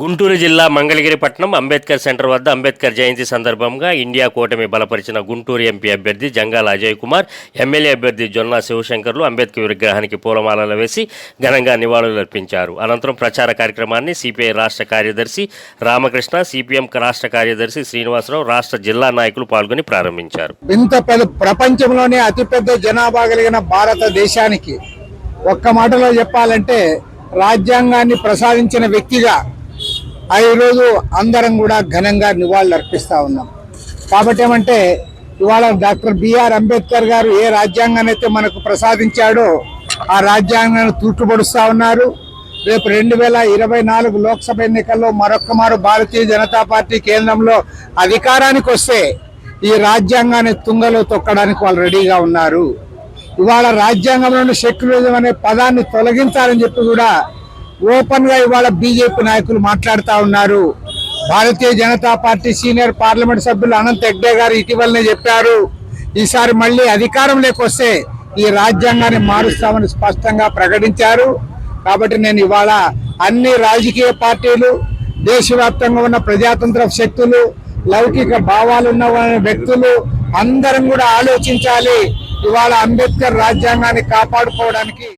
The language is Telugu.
గుంటూరు జిల్లా మంగళగిరి పట్టణం అంబేద్కర్ సెంటర్ వద్ద అంబేద్కర్ జయంతి సందర్భంగా ఇండియా కూటమి బలపరిచిన గుంటూరు ఎంపీ అభ్యర్థి జంగాల అజయ్ కుమార్ ఎమ్మెల్యే అభ్యర్థి జొన్నా శివశంకర్లు అంబేద్కర్ విగ్రహానికి పూలమాలలు వేసి ఘనంగా నివాళులర్పించారు అనంతరం ప్రచార కార్యక్రమాన్ని సిపిఐ రాష్ట్ర కార్యదర్శి రామకృష్ణ సిపిఎం రాష్ట్ర కార్యదర్శి శ్రీనివాసరావు రాష్ట్ర జిల్లా నాయకులు పాల్గొని ప్రారంభించారు. ఇంత పెద్ద ప్రపంచంలోనే అతిపెద్ద జనాభా కలిగిన భారతదేశానికి ఒక్క మాటలో చెప్పాలంటే రాజ్యాంగాన్ని ప్రసాదించిన వ్యక్తిగా ఆ ఈరోజు అందరం కూడా ఘనంగా నివాళులు అర్పిస్తూ ఉన్నాం. కాబట్టి ఏమంటే ఇవాళ డాక్టర్ బిఆర్ అంబేద్కర్ గారు ఏ రాజ్యాంగాన్ని అయితే మనకు ప్రసాదించాడో ఆ రాజ్యాంగాన్ని తూట్టుపడుస్తూ ఉన్నారు. రేపు రెండు వేల ఇరవై నాలుగు లోక్సభ ఎన్నికల్లో మరొక్క మారు భారతీయ జనతా పార్టీ కేంద్రంలో అధికారానికి వస్తే ఈ రాజ్యాంగాన్ని తుంగలో తొక్కడానికి వాళ్ళు రెడీగా ఉన్నారు. ఇవాళ రాజ్యాంగంలోని సెక్యులరిజం అనే పదాన్ని తొలగించాలని చెప్పి కూడా ఓపెన్గా ఇవాళ బీజేపీ నాయకులు మాట్లాడుతూ ఉన్నారు. Bharatiya Janata Party senior parliament సభ్యులు అనంత్ హెగ్డే గారు ఇటీవలనే చెప్పారు. ఈసారి మళ్ళీ అధికారంలోకి వస్తే ఈ రాజ్యాంగాన్ని మారుస్తామని స్పష్టంగా ప్రకటించారు. కాబట్టి నేను ఇవాళ అన్ని రాజకీయ పార్టీలు దేశవ్యాప్తంగా ఉన్న ప్రజాతంత్ర శక్తులు లౌకిక భావాలు ఉన్న వ్యక్తులు అందరం కూడా ఆలోచించాలి. ఇవాళ అంబేద్కర్ రాజ్యాంగాన్ని కాపాడుకోవడానికి